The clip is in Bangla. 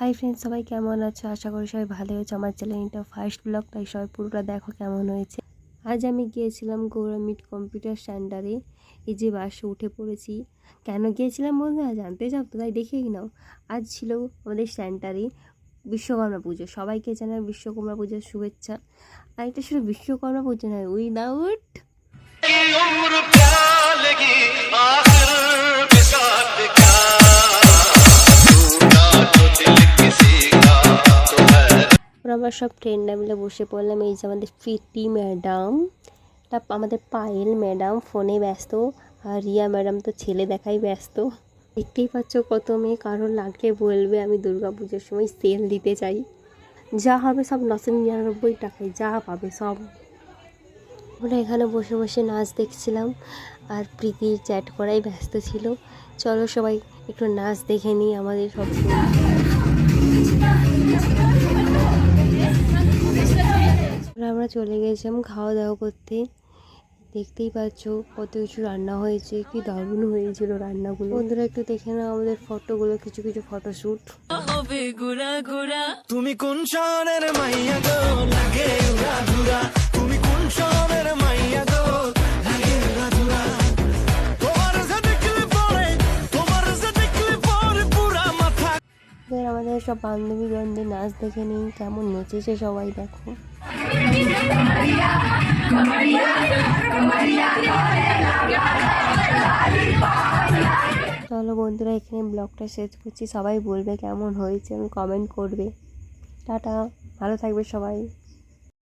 হাই ফ্রেন্ডস সবাই কেমন আছো? আশা করি সবাই ভালো হয়েছে আমার চ্যানেলটা ফার্স্ট ব্লগ তাই সবাই পুরোটা দেখো কেমন হয়েছে। আজ আমি গিয়েছিলাম গৌরামিট কম্পিউটার সেন্টারে এই যে বাসে উঠে পড়েছি। কেন গিয়েছিলাম বন্ধুরা জানতে চাও তো, তাই দেখেই নাও। আজ ছিল আমাদের সেন্টারে বিশ্বকর্মা পুজো। সবাইকে জানাই বিশ্বকর্মা পুজোর শুভেচ্ছা। আর এটা শুধু বিশ্বকর্মা পুজো নয় উইদাউট আমরা সব ফ্রেন্ডরা মিলে বসে পড়লাম। এই যে আমাদের প্রীতি ম্যাডাম আমাদের পায়েল ম্যাডাম ফোনে ব্যস্ত, আর রিয়া ম্যাডাম তো ছেলে দেখাই ব্যস্ত। দেখতেই পাচ্ছ কত মেয়ে, কারোর লাগলে বলবে আমি দুর্গা পুজোর সময় সেল দিতে চাই। যা হবে সব নশো নিরানব্বই টাকায়, যা পাবে সব। আমরা এখানে বসে বসে নাচ দেখছিলাম, আর প্রীতি চ্যাট করাই ব্যস্ত ছিল। চলো সবাই একটু নাচ দেখে নিই আমাদের সব আমরা চলে গেছিলাম খাওয়া দাওয়া করতে। দেখতেই পাচ্ছ কত কিছু রান্না হয়েছে কি দারুণ হয়েছিল রান্নাগুলো। বন্ধুরা একটু দেখে না আমাদের ফটোগুলো কিছু কিছু ফটোশ্যুট তুমি কোন শহরের মাইয়া এবার আমাদের সব বান্ধবী বান্ধব নাচ দেখে নিই কেমন নেচেছে সবাই দেখো। চলো বন্ধুরা, এখানে ব্লগটা শেষ করছি। সবাই বলবে কেমন হয়েছে, আমি কমেন্ট করবে। টাটা, ভালো থাকবে সবাই।